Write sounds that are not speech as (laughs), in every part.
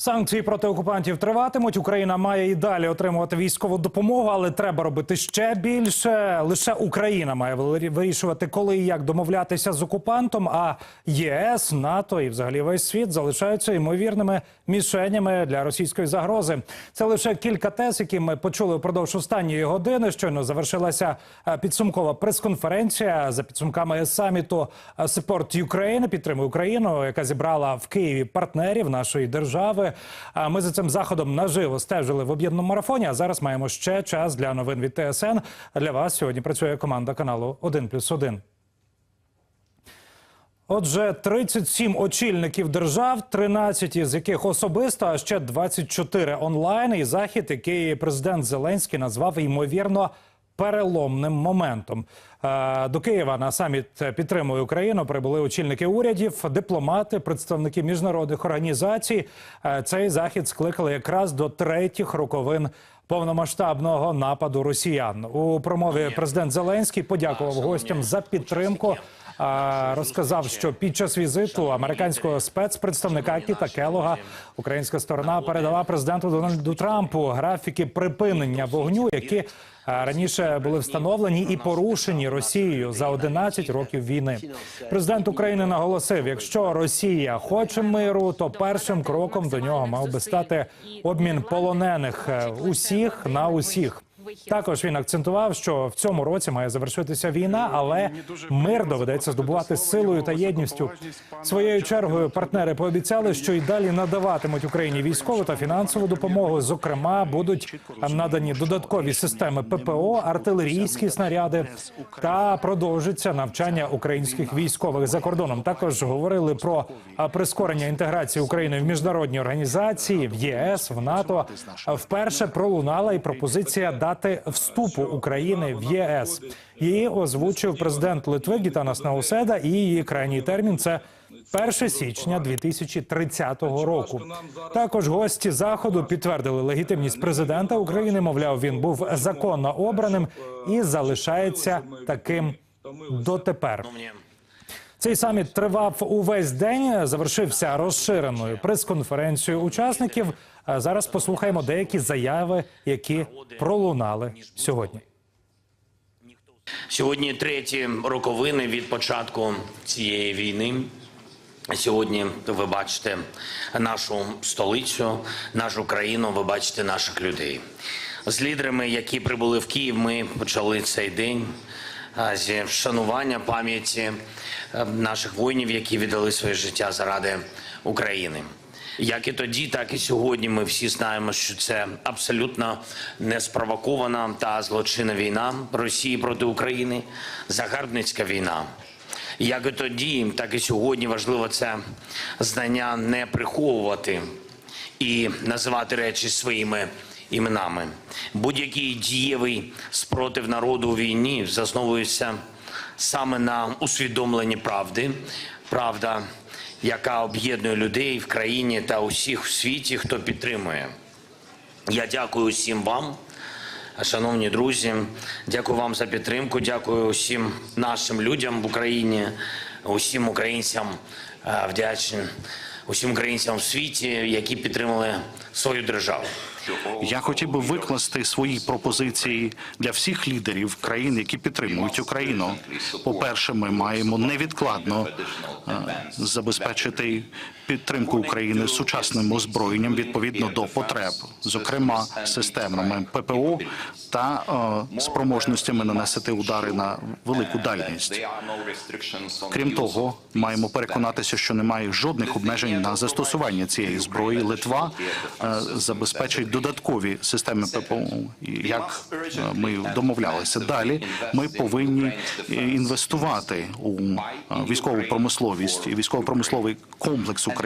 Санкції проти окупантів триватимуть. Україна має і далі отримувати військову допомогу, але треба робити ще більше. Лише Україна має вирі- вирішувати, коли і як домовлятися з окупантом. А ЄС, НАТО і взагалі весь світ залишаються ймовірними мішенями для російської загрози. Це лише кілька тез, які ми почули впродовж останньої години. Щойно завершилася е, підсумкова прес-конференція за підсумками саміту е, Support Ukraine, підтримує Україну, яка зібрала в Києві партнерів нашої держави. А Ми за цим заходом наживо стежили в об'єднаному марафоні. А зараз маємо ще час для новин від ТСН. Для вас сьогодні працює команда каналу 1+,1. Отже, 37 очільників держав, 13 із яких особисто, а ще 24 онлайн. І захід, який президент Зеленський назвав ймовірно переломним моментом. Е, До Києва на саміт підтримує Україну. Прибули очільники урядів, дипломати, представники міжнародних організацій. Е, Цей захід скликали якраз до третіх роковин повномасштабного нападу росіян. У промові президент Зеленський подякував гостям за підтримку. Розказав, що під час візиту американського спецпредставника Кіта Келога українська сторона передала президенту Дональду Трампу графіки припинення вогню, які раніше були встановлені і порушені Росією за 11 років війни. Президент України наголосив: якщо Росія хоче миру, то першим кроком до нього мав би стати обмін полонених е, усіх на усіх. Також він акцентував, що в цьому році має завершитися війна, але мир доведеться здобувати силою та єдністю. Своєю чергою партнери пообіцяли, що й далі надаватимуть Україні військову та фінансову допомогу. Зокрема, будуть надані додаткові системи ППО, артилерійські снаряди та продовжиться навчання українських військових за кордоном. Також говорили про прискорення інтеграції України в міжнародні організації в ЄС, в НАТО. Вперше пролунала і пропозиція дати вступу України в ЄС. Її озвучив президент Литви Гітанас Науседа, і її крайній термін це 1 січня 2030 року. Також гості заходу підтвердили легітимність президента України. Мовляв, він був законно обраним і залишається таким дотепер. Цей саміт тривав увесь день. Завершився розширеною прес-конференцією учасників. Зараз послухаємо деякі заяви, які пролунали сьогодні. Сьогодні треті роковини від початку цієї війни. Сьогодні ви бачите нашу столицю, нашу країну. Ви бачите наших людей. З лідерами, які прибули в Київ, ми почали цей день зі вшанування пам'яті е, наших воїнів, які віддали своє життя заради України. Як і тоді, так і сьогодні. Ми всі знаємо, що це абсолютно неспровокована та злочинна війна Росії проти України, загарбницька війна. Як і тоді, так і сьогодні важливо це знання не приховувати і називати речі своїми іменами. Будь-який дієвий спротив народу у війні засновується саме на усвідомленні правди. Правда, яка об'єднує людей в країні та усіх в світі, хто підтримує. Я дякую усім вам, шановні друзі. Дякую вам за підтримку. Дякую усім нашим людям в Україні, усім українцям е, вдячний, усім українцям в світі, які підтримали свою державу. Я хотів би викласти свої пропозиції для всіх лідерів країн, які підтримують Україну. По-перше, ми маємо невідкладно е, забезпечити підтримку України сучасним озброєнням відповідно до потреб, зокрема системами ППО та е, спроможностями нанести удари на велику дальність. Крім того, маємо переконатися, що немає жодних обмежень на застосування цієї зброї. Литва е, забезпечить додаткові системи ППО, як е, ми домовлялися. Далі ми повинні інвестувати у військову промисловість і військово-промисловий комплекс України.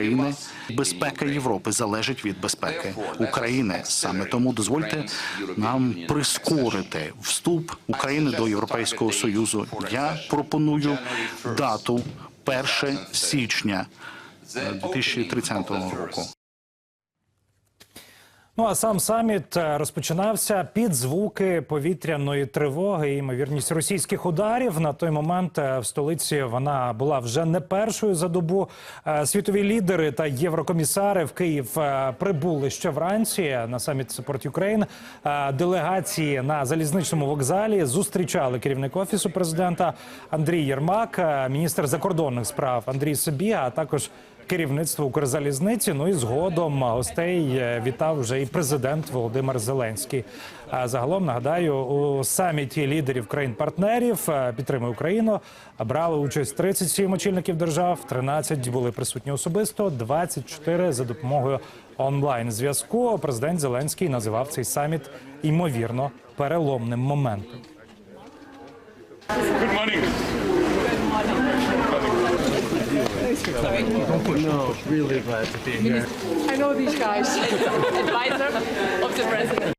Безпека Європи залежить від безпеки України. Саме тому дозвольте нам прискорити вступ України до Європейського союзу. Я пропоную дату 1 січня е, 2030 року. Ну а сам саміт е, розпочинався під звуки повітряної тривоги і ймовірність російських ударів. На той момент е, в столиці вона була вже не першою за добу. Е, Світові лідери та єврокомісари в Київ прибули ще вранці на саміт Support Ukraine. Делегації на залізничному вокзалі зустрічали керівник офісу президента Андрій Єрмак, міністр закордонних справ Андрій Собіга, а також керівництво Укрзалізниці. Ну і згодом гостей е, вітав вже і президент Володимир Зеленський. А загалом нагадаю, у саміті лідерів країн-партнерів е, підтримує Україну. Брали участь 37 очільників держав, 13 були присутні особисто, 24 за допомогою онлайн зв'язку. Президент Зеленський називав цей саміт ймовірно переломним моментом. Good morning. No, really glad to be here. I know these guys. (laughs) Advisor of the president.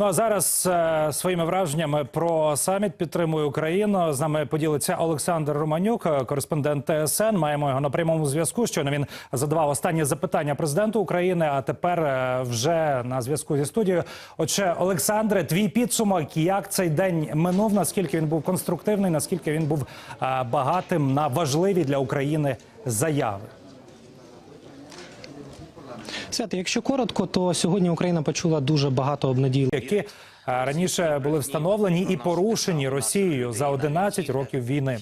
Ну а зараз е, своїми враженнями про саміт підтримує Україну. З нами поділиться Олександр Романюк, е, кореспондент ТСН. Маємо його на прямому зв'язку. Щойно він задавав останні запитання президенту України. А тепер е, вже на зв'язку зі студією. Отже, Олександре, твій підсумок, як цей день минув? Наскільки він був конструктивний? Наскільки він був багатим на важливі для України заяви? Свято, якщо коротко, то сьогодні Україна почула дуже багато обнадійливих які е, раніше були встановлені і порушені Росією за 11 років війни.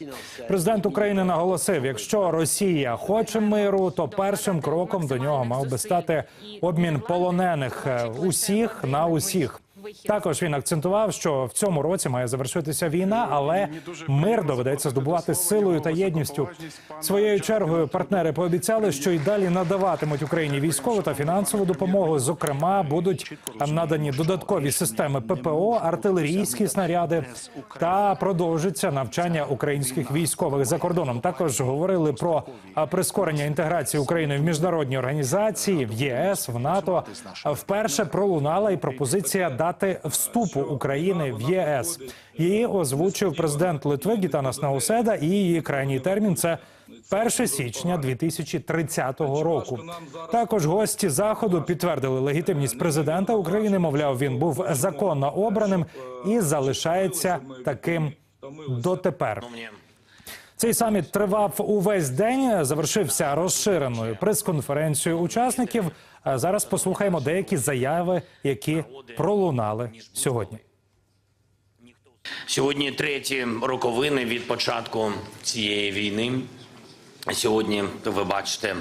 Президент України наголосив: якщо Росія хоче миру, то першим кроком до нього мав би стати обмін полонених е, усіх на усіх. Також він акцентував, що в цьому році має завершитися війна, але мир доведеться здобувати силою та єдністю. Своєю чергою партнери пообіцяли, що й далі надаватимуть Україні військову та фінансову допомогу. Зокрема, будуть надані додаткові системи ППО, артилерійські снаряди та продовжиться навчання українських військових за кордоном. Також говорили про прискорення інтеграції України в міжнародні організації в ЄС, в НАТО. Вперше пролунала і пропозиція дати вступу України в ЄС. Її озвучив президент Литви Гітанас Науседа, і її крайній термін це 1 січня 2030 року. Також гості заходу підтвердили легітимність президента України. Мовляв, він був законно обраним і залишається таким дотепер. Цей саміт тривав увесь день. Завершився розширеною прес-конференцією учасників. Зараз послухаємо деякі заяви, які пролунали сьогодні. Сьогодні треті роковини від початку цієї війни. Сьогодні ви бачите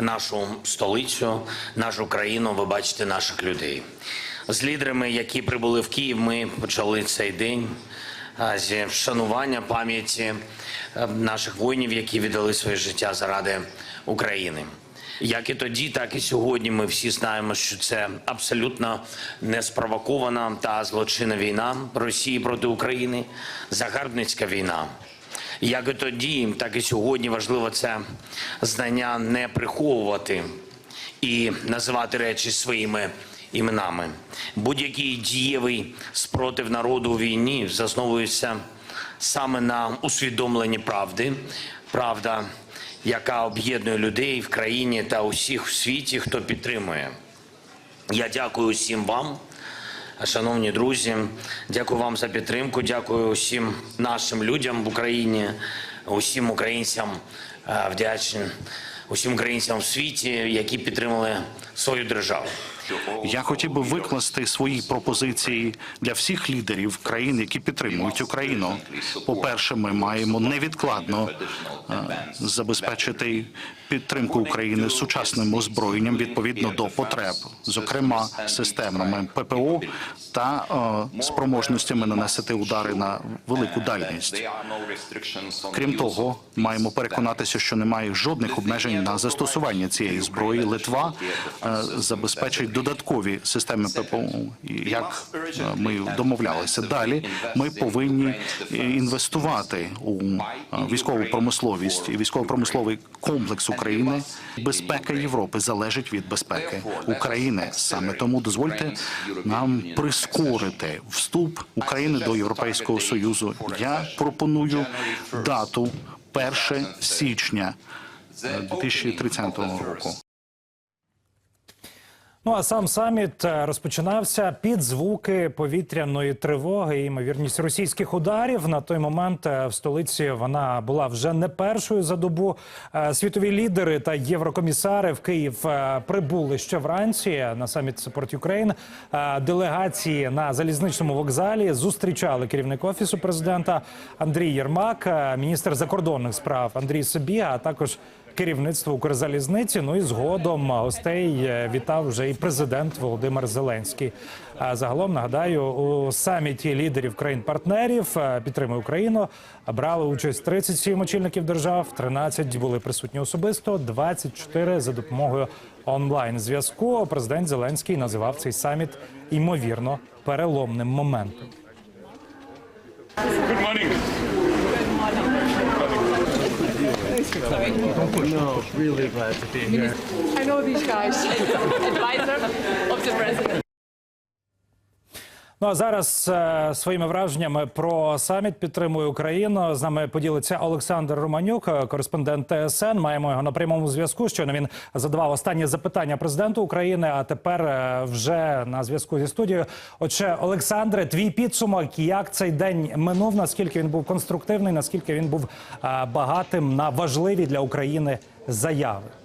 нашу столицю, нашу країну. Ви бачите наших людей. З лідерами, які прибули в Київ, ми почали цей день а, зі вшанування пам'яті е, наших воїнів, які віддали своє життя заради України. Як і тоді, так і сьогодні ми всі знаємо, що це абсолютно неспровокована та злочинна війна Росії проти України, загарбницька війна. Як і тоді, так і сьогодні важливо це знання не приховувати і називати речі своїми іменами. Будь-який дієвий спротив народу у війні засновується саме на усвідомленні правди. Правда, яка об'єднує людей в країні та усіх в світі, хто підтримує. Я дякую усім вам, шановні друзі. Дякую вам за підтримку. Дякую усім нашим людям в Україні, усім українцям е, вдячний, усім українцям в світі, які підтримали свою державу. Я хотів би викласти свої пропозиції для всіх лідерів країн, які підтримують Україну. По-перше, ми маємо невідкладно е, забезпечити підтримку України сучасним озброєнням відповідно до потреб, зокрема системами ППО та е, спроможностями нанести удари на велику дальність. Крім того, маємо переконатися, що немає жодних обмежень на застосування цієї зброї. Литва е, забезпечить додаткові системи ППО, як е, ми домовлялися. Далі ми повинні інвестувати у військову промисловість і військово-промисловий комплекс України. Безпека Європи залежить від безпеки України. Саме тому дозвольте нам прискорити вступ України до Європейського союзу. Я пропоную дату 1 січня е, 2030 року. Ну а сам саміт е, розпочинався під звуки повітряної тривоги і ймовірність російських ударів. На той момент е, в столиці вона була вже не першою за добу. Е, Світові лідери та єврокомісари в Київ прибули ще вранці на саміт Support Ukraine. Делегації на залізничному вокзалі зустрічали керівник офісу президента Андрій Єрмак, міністр закордонних справ Андрій Собіга, а також керівництво Укрзалізниці. Ну і згодом гостей е, вітав вже і президент Володимир Зеленський. А загалом нагадаю, у саміті лідерів країн-партнерів е, підтримує Україну. Брали участь 37 очільників держав, 13 були присутні особисто, 24 за допомогою онлайн зв'язку. Президент Зеленський називав цей саміт ймовірно переломним моментом. No, really glad to be here. I know these guys. (laughs) Advisor of the president. Ну а зараз е, своїми враженнями про саміт підтримує Україну. З нами поділиться Олександр Романюк, е, кореспондент ТСН. Маємо його на прямому зв'язку. Щойно він задавав останні запитання президенту України. А тепер е, вже на зв'язку зі студією. Отже, Олександре, твій підсумок, як цей день минув? Наскільки він був конструктивний? Наскільки він був е, багатим на важливі для України заяви?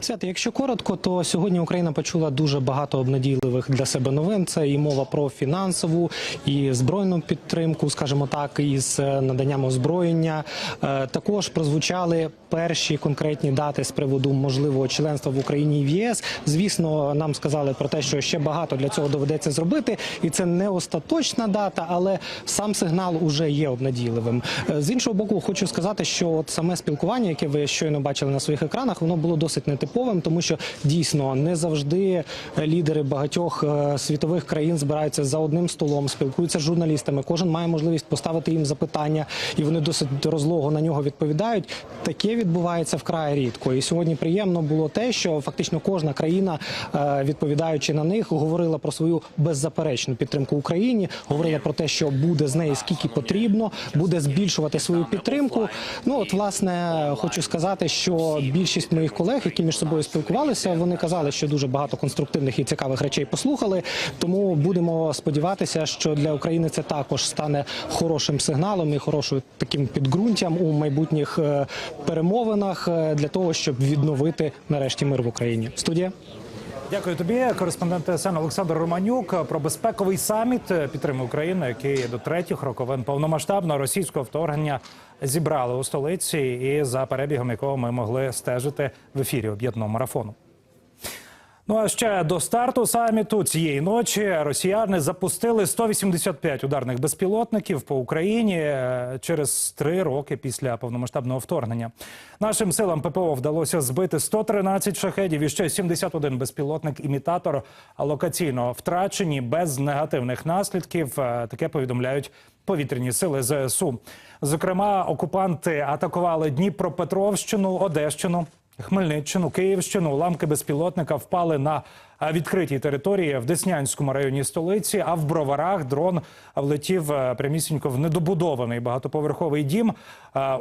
Свято, якщо коротко, то сьогодні Україна почула дуже багато обнадійливих для себе новин. Це і мова про фінансову і збройну підтримку, скажімо так, із наданням озброєння. Е, Також прозвучали перші конкретні дати з приводу можливого членства в Україні і в ЄС. Звісно, нам сказали про те, що ще багато для цього доведеться зробити, і це не остаточна дата, але сам сигнал уже є обнадійливим. Е, З іншого боку, хочу сказати, що от саме спілкування, яке ви щойно бачили на своїх екранах, воно було досить нетиповим, тому що дійсно не завжди лідери багатьох е, світових країн збираються за одним столом, спілкуються з журналістами. Кожен має можливість поставити їм запитання, і вони досить розлого на нього відповідають. Таке відбувається вкрай рідко. І сьогодні приємно було те, що фактично кожна країна, е, відповідаючи на них, говорила про свою беззаперечну підтримку Україні, говорила про те, що буде з неї скільки потрібно, буде збільшувати свою підтримку. Ну от власне хочу сказати, що більшість моїх колег, які між собою спілкувалися, вони казали, що дуже багато конструктивних і цікавих речей послухали. Тому будемо сподіватися, що для України це також стане хорошим сигналом і хорошим таким підґрунтям у майбутніх е, перемовинах е, для того, щоб відновити нарешті мир в Україні. Студія. Дякую тобі, кореспондент СН Олександр Романюк про безпековий саміт підтримує Україну, який до третіх роковин повномасштабного російського вторгнення зібрали у столиці, і за перебігом якого ми могли стежити в ефірі об'єднаного марафону. Ну а ще до старту саміту цієї ночі росіяни запустили 185 ударних безпілотників по Україні е, через три роки після повномасштабного вторгнення. Нашим силам ППО вдалося збити 113 шахедів і ще 71 безпілотник імітатор локаційно втрачені без негативних наслідків. Е, Таке повідомляють повітряні сили ЗСУ. Зокрема, окупанти атакували Дніпропетровщину, Одещину. Хмельниччину, Київщину уламки безпілотника впали на відкритій території в Деснянському районі столиці. А в броварах дрон влетів е, прямісінько в недобудований багатоповерховий дім.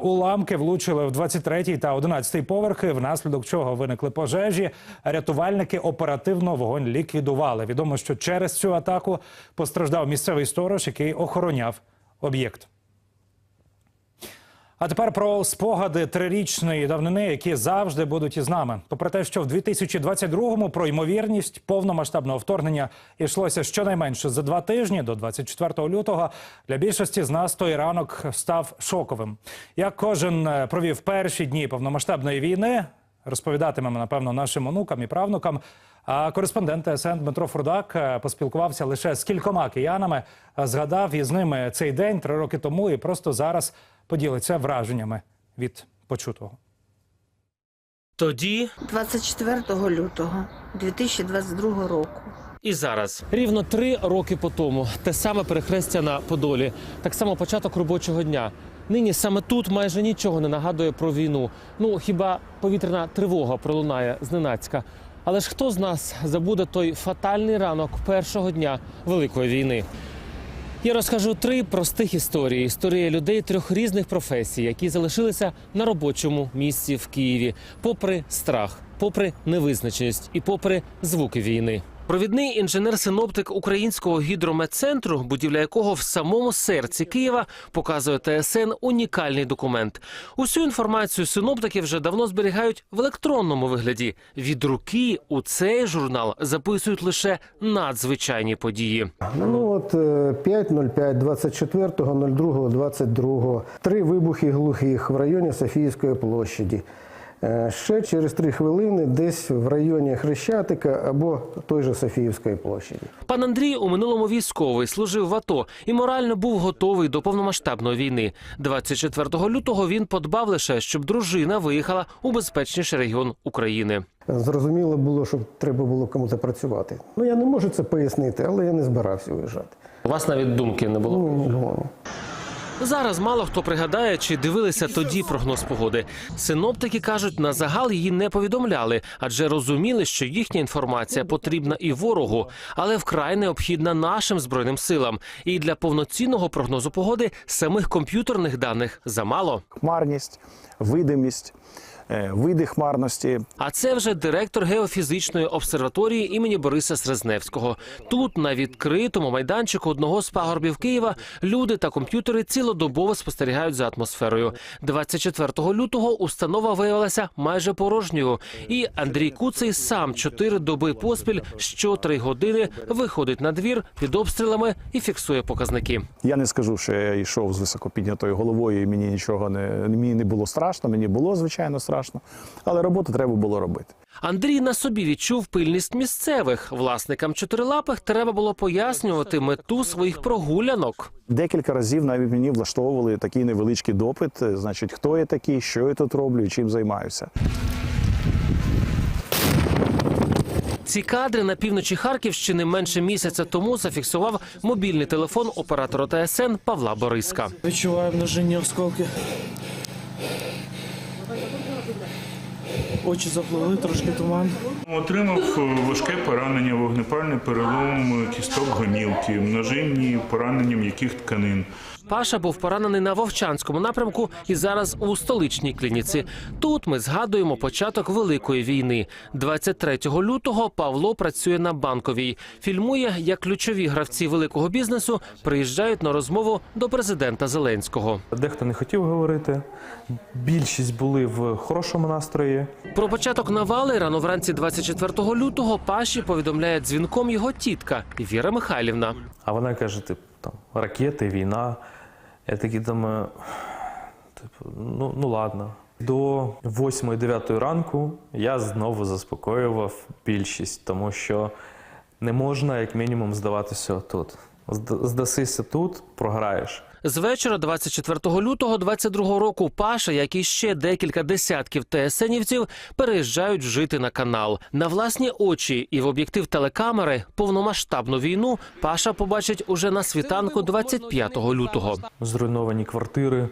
Уламки влучили в 23 та 11 поверхи, внаслідок чого виникли пожежі. Рятувальники оперативно вогонь ліквідували. Відомо, що через цю атаку постраждав місцевий сторож, який охороняв об'єкт. А тепер про спогади трирічної давнини, які завжди будуть із нами. Попри те, що в 2022-му про ймовірність повномасштабного вторгнення йшлося щонайменше за два тижні до 24 лютого. Для більшості з нас той ранок став шоковим. Як кожен е, провів перші дні повномасштабної війни, розповідатимемо напевно нашим онукам і правнукам. А кореспондент ТСН Дмитро Фурдак е, поспілкувався лише з кількома киянами, е, згадав із ними цей день три роки тому і просто зараз поділиться враженнями від почутого. Тоді 24 лютого 2022 року. і зараз. Рівно три роки по тому. Те саме перехрестя на Подолі. Так само початок робочого дня. Нині саме тут майже нічого не нагадує про війну. Ну хіба повітряна тривога пролунає зненацька. Але ж хто з нас забуде той фатальний ранок першого дня Великої війни? Я розкажу три простих історії: історії людей трьох різних професій, які залишилися на робочому місці в Києві, попри страх, попри невизначеність і попри звуки війни. Провідний інженер-синоптик українського гідрометцентру, будівля якого в самому серці Києва, показує ТСН унікальний документ. Усю інформацію синоптики вже давно зберігають в електронному вигляді. Від руки у цей журнал записують лише надзвичайні події. Ну от е, 5.05, 24, 02, 22. Три вибухи глухих в районі Софійської площаді. Е, Ще через три хвилини десь в районі Хрещатика або той же Софіївської площаді. Пан Андрій у минулому військовий служив в АТО і морально був готовий до повномасштабної війни. 24 лютого він подбав лише, щоб дружина виїхала у безпечніший регіон України. Зрозуміло було, що треба було комусь працювати. Ну я не можу це пояснити, але я не збирався виїжджати. У вас навіть думки не було. Ну, не говорю. Зараз мало хто пригадає, чи дивилися тоді прогноз погоди. Синоптики кажуть, на загал її не повідомляли, адже розуміли, що їхня інформація потрібна і ворогу, але вкрай необхідна нашим збройним силам. І для повноцінного прогнозу погоди самих комп'ютерних даних замало. хмарність, видимість, види хмарності. А це вже директор геофізичної обсерваторії імені Бориса Срезневського. Тут на відкритому майданчику одного з пагорбів Києва люди та комп'ютери цілодобово спостерігають за атмосферою. 24 лютого установа виявилася майже порожньою, і Андрій Куций сам чотири доби поспіль що три години виходить на двір під обстрілами і фіксує показники. Я не скажу, що я йшов з високо піднятою головою, і мені нічого не мені не було страшно. Мені було звичайно страшно, але роботу треба було робити. Андрій на собі відчув пильність місцевих. Власникам чотирилапих треба було пояснювати мету своїх прогулянок. Декілька разів навіть мені влаштовували такий невеличкий допит. е, Значить, хто я такий, що я тут роблю і чим займаюся. Ці кадри на півночі Харківщини менше місяця тому зафіксував мобільний телефон оператора ТСН Павла Бориска. Відчуваю множинні осколки. Очі заплили, трошки туман. Отримав е, важке поранення, вогнепальний перелом кісток гомілки, множинні поранення м'яких тканин. Паша був поранений на Вовчанському напрямку і зараз у столичній клініці. Тут ми згадуємо початок великої війни. 23 лютого Павло працює на банковій. Фільмує, як ключові гравці великого бізнесу приїжджають на розмову до президента Зеленського. Дехто не хотів говорити. Більшість були в хорошому настрої. Про початок навали рано вранці 24 лютого Паші повідомляє дзвінком його тітка Віра Михайлівна. А вона каже: типу, там ракети, війна. Я такий думаю, типу, ну, ну ладно. До 8-9 ранку я знову заспокоював більшість, тому що не можна, як мінімум, здаватися тут. Здасися тут, програєш. З вечора 24 лютого 22 року Паша, як і ще декілька десятків ТСНівців, переїжджають жити на канал. На власні очі і в об'єктив телекамери повномасштабну війну Паша побачить уже на світанку 25 лютого. Зруйновані квартири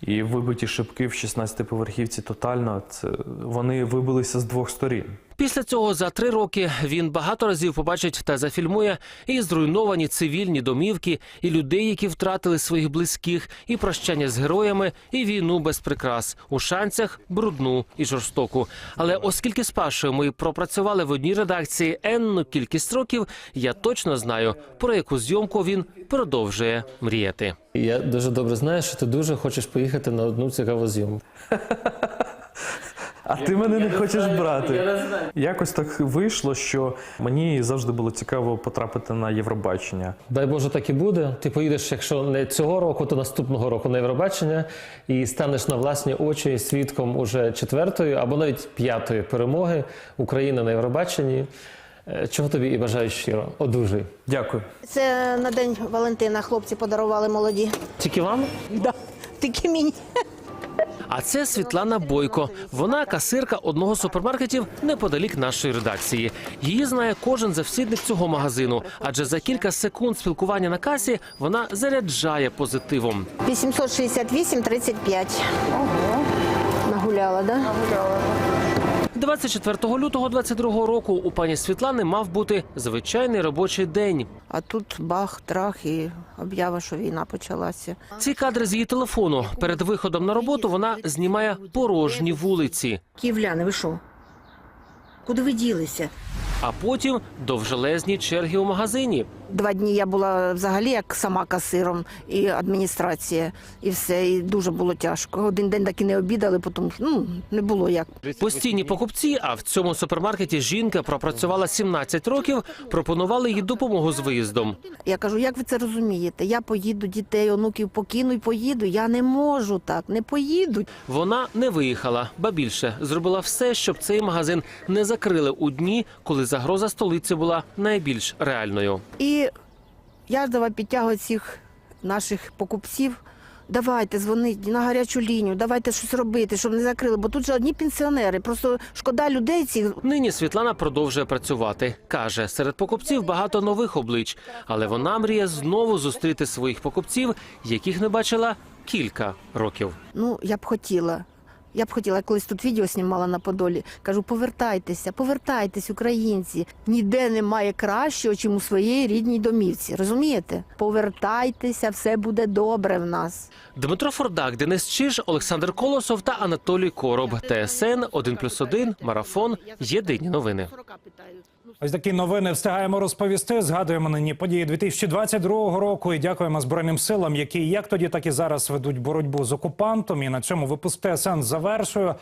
і вибиті шибки в 16-поверхівці тотально. Це вони вибилися з двох сторін. Після цього за три роки він багато разів побачить та зафільмує і зруйновані цивільні домівки, і людей, які втратили своїх близьких, і прощання з героями, і війну без прикрас у шанцях брудну і жорстоку. Але оскільки з Пашою ми пропрацювали в одній редакції енну кількість років, я точно знаю про яку зйомку він продовжує мріяти. Я дуже добре знаю, що ти дуже хочеш поїхати на одну цікаву зйомку. (laughs) А ти мене не хочеш брати. Якось так вийшло, що мені завжди було цікаво потрапити на Євробачення. Дай Боже, так і буде. Ти поїдеш, якщо не цього року, то наступного року на Євробачення і станеш на власні очі свідком уже четвертої або навіть п'ятої перемоги України на Євробаченні. Е, Чого тобі і бажаю щиро. Одужуй. Дякую. Це на день Валентина хлопці подарували молоді. Тільки вам? Да. Тільки мені. А це Світлана Бойко. Вона касирка одного з супермаркетів неподалік нашої редакції. Її знає кожен завсідник цього магазину, адже за кілька секунд спілкування на касі вона заряджає позитивом. 868 35. Ого. Нагуляла, да? Нагуляла. 24 лютого 22 року у пані Світлани мав бути звичайний робочий день. А тут бах, трах і об'ява, що війна почалася. Ці кадри з її телефону. Перед виходом на роботу вона знімає порожні вулиці, Київляни, ви що? Куди ви ділися? а потім довжелезні черги у магазині. Два дні я була взагалі як сама касиром і адміністрація, і все. І дуже було тяжко. Один день так і не обідали, тому що ну, не було як. Постійні покупці, а в цьому супермаркеті жінка пропрацювала 17 років, пропонували їй допомогу з виїздом. Я кажу, як ви це розумієте? Я поїду дітей, онуків покину і поїду. Я не можу так, не поїду. Вона не виїхала, ба більше зробила все, щоб цей магазин не закрили у дні, коли загроза столиці була найбільш реальною. І я ж давай підтягую цих наших покупців. Давайте дзвоніть на гарячу лінію, давайте щось робити, щоб не закрили, бо тут же одні пенсіонери. Просто шкода людей цих. Нині Світлана продовжує працювати. Каже, серед покупців багато нових облич, але вона мріє знову зустріти своїх покупців, яких не бачила кілька років. Ну, я б хотіла. Я б хотіла, я колись тут відео знімала на Подолі. Кажу, повертайтеся, повертайтесь, українці. Ніде немає кращого, чим у своїй рідній домівці. Розумієте? Повертайтеся, все буде добре в нас. Дмитро Фордак, Денис Чиж, Олександр Колосов та Анатолій Короб. ТСН 1+,1, Марафон. Єдині новини. Ось такі новини встигаємо розповісти. Згадуємо нині події 2022 року і дякуємо збройним силам, які як тоді, так і зараз ведуть боротьбу з окупантом. І на цьому випуск ТСН завершую.